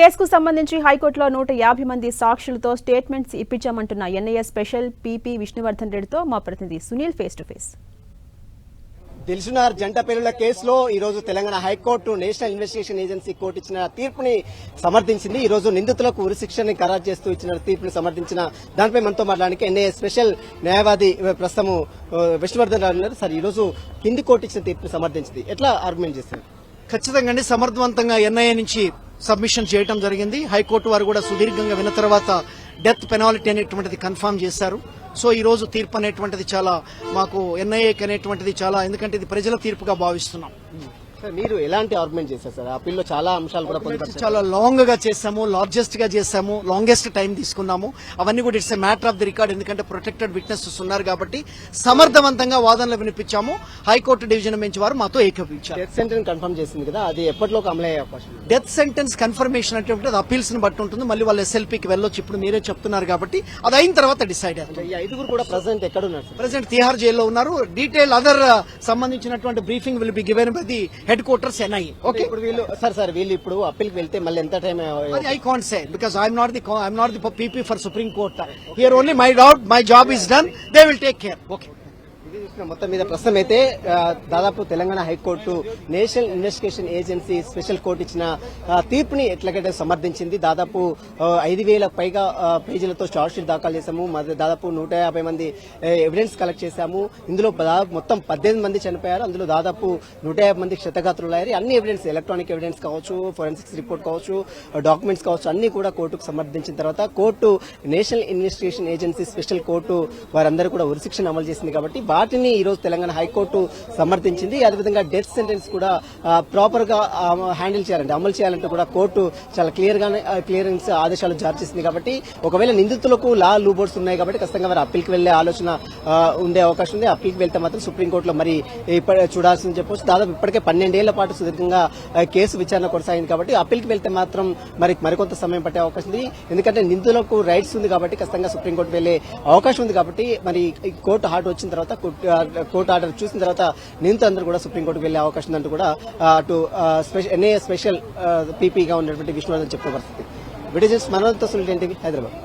కేసుకు సంబంధించి హైకోర్టులో నూట యాభై మంది సాక్షులతో స్టేట్మెంట్స్ ఇప్పించామంటున్న ఎన్ఐఏ స్పెషల్ పీపీ విష్ణువర్ధన్ రెడ్డితో మా ప్రతినిధి Sunil face to face Dilsukhnagar జంట పేరుల కేసులో ఈ రోజు Telangana high court national investigation agency court ఇచ్చిన తీర్పుని సమర్థించింది. ఈ రోజు నిందితులకు ఉరి శిక్షని ఖరారు చేస్తూ ఇచ్చిన తీర్పుని సమర్థించిన దానిపై మనతో మాట్లాడడానికి ఎన్ఐఏ స్పెషల్ న్యాయవాది ప్రస్తుతం విష్ణువర్ధన్ రావు ఉన్నారు. సార్ ఈ రోజు కింది కోర్టు ఇచ్చిన తీర్పుని సమర్థించింది. ఎట్లా ఆర్గ్యుమెంట్ చేస్తారు? ఖచ్చితంగా అండి సమర్థవంతంగా ఎన్ఐఏ నుంచి సబ్మిషన్ చేయడం జరిగింది. హైకోర్టు వారు కూడా సుదీర్ఘంగా విన్న తర్వాత డెత్ పెనాల్టీ అనేటువంటిది కన్ఫర్మ్ చేశారు. సో ఈ రోజు తీర్పు అనేటువంటిది చాలా మాకు ఎన్ఐఏకి అనేటువంటిది చాలా ఎందుకంటే ఇది ప్రజల తీర్పుగా భావిస్తున్నాం. సార్ మీరు ఎలాంటి ఆర్గ్యుమెంట్ చేశారు సార్ అప్పీల్లో చాలా అంశాలు కూడా పొందుపరిచారు చాలా లాంగ్గా చేసాము లార్జెస్ట్గా చేసాము లాంగెస్ట్ టైం తీసుకున్నాము. అవన్నీ కూడా it's matter of the record ఎందుకంటే ప్రొటెక్టెడ్ విట్నెసెస్ ఉన్నారు కాబట్టి సమర్థవంతంగా వాదనలు వినిపించాము. హైకోర్టు డివిజన్ బెంచ్ వారు మాతో ఏకీపించారు డెత్ సెంటర్ కన్ఫర్మ్ చేసింది కదా అది ఎప్పటిలోకి అమలయ్యే అవకాశం? డెత్ సెంటెన్స్ కన్ఫర్మేషన్ అంటే అది అపీల్స్ని బట్టి ఉంటుంది. మళ్ళీ వాళ్ళు ఎస్ఎల్పీకి వెళ్ళొచ్చు ఇప్పుడు మీరే చెప్తున్నారు కాబట్టి అది అయిన తర్వాత డిసైడ్ అవుతుంది. ఈ ఐదుగురు కూడా ప్రజెంట్ ఎక్కడ ఉన్నారు సార్ ప్రెసెంట్ తిహార్ జైల్లో ఉన్నారు డీటెయిల్ అదర్ సంబంధించినటువంటి briefing will be given by the headquarters NIA okay ఇప్పుడు వీళ్ళు సార్ సార్ వీళ్ళు ఇప్పుడు అప్పీల్కి వెళ్తే మళ్ళీ ఎంత time I can't say because I'm not the I'm not the PP for supreme court here only my doubt my job is done they will take care okay మొత్తం మీద ప్రస్తుతం అయితే దాదాపు Telangana high court national investigation agency special court ఇచ్చిన తీర్పుని ఎట్లకైతే సమర్థించింది దాదాపు ఐదు వేల పైగా పేజీలతో చార్జ్ షీట్ దాఖలు చేశాము. దాదాపు నూట యాభై మంది ఎవిడెన్స్ కలెక్ట్ చేశాము. ఇందులో మొత్తం పద్దెనిమిది మంది చనిపోయారు. అందులో దాదాపు నూట యాభై మంది క్షతగాత్రులు అయ్యారు అన్ని ఎవిడెన్స్ ఎలక్ట్రానిక్ ఎవిడెన్స్ కావచ్చు ఫోరెన్సిక్స్ రిపోర్ట్ కావచ్చు డాక్యుమెంట్స్ కావచ్చు అన్ని కూడా కోర్టుకు సమర్థించిన తర్వాత court national investigation agency special court వారందరూ కూడా ఉరిశిక్షను అమలు చేసింది కాబట్టి వాటిని ఈరోజు తెలంగాణ హైకోర్టు సమర్థించింది. అదేవిధంగా డెత్ సెంటెన్స్ కూడా ప్రాపర్గా హ్యాండిల్ చేయాలంటే అమలు చేయాలంటే కూడా కోర్టు చాలా క్లియర్గానే క్లియరెన్స్ ఆదేశాలు జారీ చేసింది కాబట్టి ఒకవేళ నిందితులకు లా లూబోర్డ్స్ ఉన్నాయి కాబట్టి ఖచ్చితంగా వారు అప్పీల్కి వెళ్ళే ఆలోచన ఉండే అవకాశం ఉంది. అప్పీల్కి వెళ్తే మాత్రం సుప్రీంకోర్టులో మరి ఇప్ప- చూడాల్సింది చెప్పొచ్చు. దాదాపు ఇప్పటికే పన్నెండేళ్ళ పాటు సుదీర్ఘంగా కేసు విచారణ కొనసాగింది కాబట్టి అప్పీల్కి వెళ్తే మాత్రం మరి మరికొంత సమయం పట్టే అవకాశం ఉంది. ఎందుకంటే నిందితులకు రైట్స్ ఉంది కాబట్టి ఖచ్చితంగా సుప్రీంకోర్టు వెళ్ళే అవకాశం ఉంది కాబట్టి మరి కోర్టు హార్ట్ వచ్చిన తర్వాత కోర్టు ఆర్డర్ చూసిన తర్వాత నిందితులందరూ కూడా సుప్రీంకోర్టుకు వెళ్ళే అవకాశం ఉందంటూ కూడా ఆ, అటు ఎన్ఏ స్పెషల్ పీపీగా ఉన్నటువంటి విష్ణువర్ధన్ చెప్పిన పరిస్థితి విడిజన్స్ మనోతో సుల్టేన్ టీవీ హైదరాబాద్.